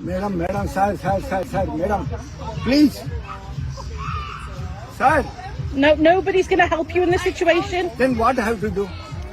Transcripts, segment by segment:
Madam madam sir sir sir sir madam please sir No, nobody's going to help you in this situation. Then what have to do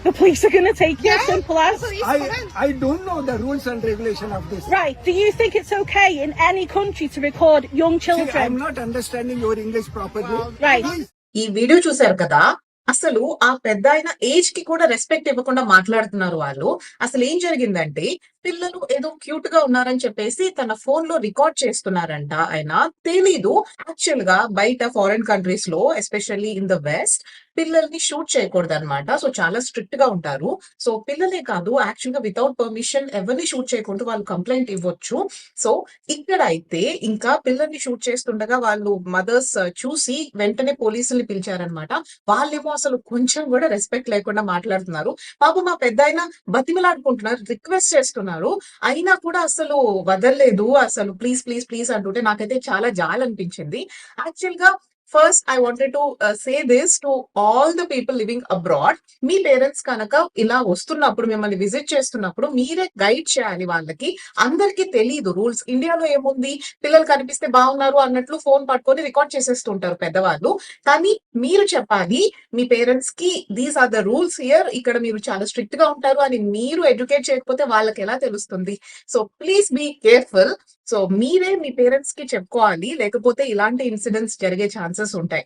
The police are going to take you. Simple as. I I don't know the rules and regulation of this Right. Do you think it's okay in any country to record young children? Not understanding your English properly Right. ఈ video చూశారు కదా అసలు ఆ పెద్ద ఆయన ఏజ్కి కూడా respect ఇవ్వకుండా మాట్లాడుతున్నారు వాళ్ళు అసలు ఏం జరిగిందంటే పిల్లలు ఏదో క్యూట్గా ఉన్నారని చెప్పేసి తన ఫోన్లో రికార్డ్ చేస్తున్నారంట ఆయన. తెలీదు. యాక్చువల్గా బయట ఫారిన్ కంట్రీస్లో ఎస్పెషల్లీ ఇన్ ద వెస్ట్ పిల్లల్ని షూట్ చేయకూడదు అనమాట సో చాలా స్ట్రిక్ట్గా ఉంటారు. సో పిల్లలే కాదు యాక్చువల్గా వితౌట్ పర్మిషన్ ఎవరిని షూట్ చేయకుండా వాళ్ళు కంప్లైంట్ ఇవ్వచ్చు. సో ఇక్కడ అయితే ఇంకా పిల్లల్ని షూట్ చేస్తుండగా వాళ్ళు మదర్స్ uh, చూసి వెంటనే పోలీసుల్ని పిలిచారనమాట వాళ్ళేమో అసలు కొంచెం కూడా రెస్పెక్ట్ లేకుండా మాట్లాడుతున్నారు. పాపం మా పెద్ద ఆయన బతిమలాడుకుంటున్నారు రిక్వెస్ట్ చేస్తున్నారు. అయినా కూడా అసలు వదలలేదు. అసలు ప్లీజ్ ప్లీజ్ ప్లీజ్ అంటుంటే నాకైతే చాలా జాలనిపించింది. యాక్చువల్గా first I wanted to say this to all the people living abroad me parents కనుక ఇలా వస్తున్నప్పుడు మిమ్మల్ని విజిట్ చేస్తున్నప్పుడు మీరే గైడ్ చేయాలి వాళ్ళకి. అందరికీ తెలియదు రూల్స్. ఇండియాలో ఏముంది? పిల్లలు కనిపిస్తే బాగున్నారు అన్నట్లు ఫోన్ పట్టుకొని రికార్డ్ చేసేస్తుంటారు పెద్దవాళ్ళు. కానీ మీరు చెప్పాలి మీ పేరెంట్స్కి these are the rules here ఇక్కడ మీరు చాలా స్ట్రిక్ట్గా ఉంటారు అని మీరు ఎడ్యుకేట్ చేయకపోతే వాళ్ళకి ఎలా తెలుస్తుంది? So please be careful so మీరే మీ పేరెంట్స్కి చెప్పుకోవాలి లేకపోతే ఇలాంటి ఇన్సిడెంట్స్ జరిగే ఛాన్సెస్ ఉంటాయి.